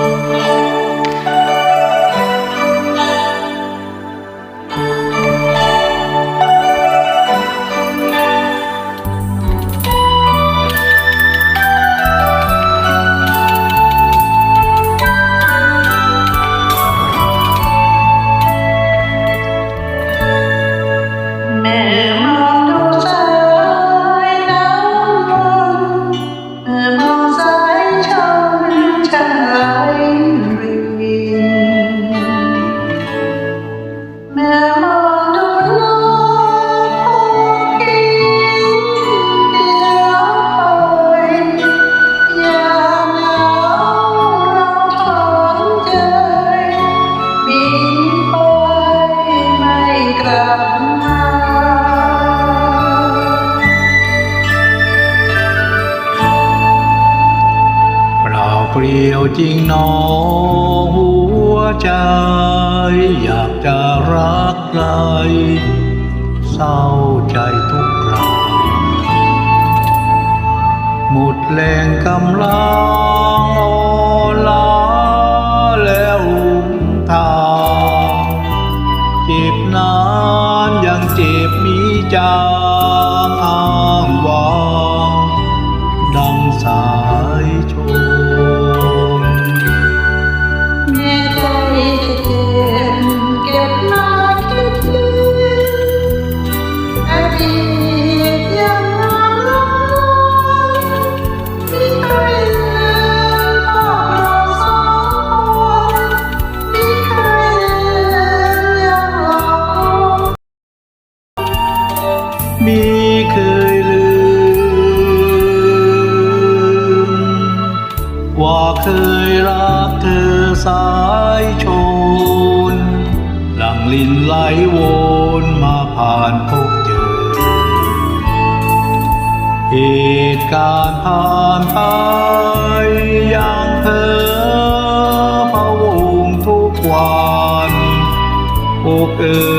แแเปลี่ยวจริงหนอหัวใจ อยากจะรักใครเศร้าใจทุกคราหมดแรงกำลังอ่อลาแล้วอุ้มทางเจ็บนานยังเจ็บมีจ มีเคยลืม ว่าเคยรักเธอสายชน หลังลินไหลวนมาผ่านพบเจอ เหตุการณ์ผ่านไปอย่างเธอพะวงทุกวันอกเอ่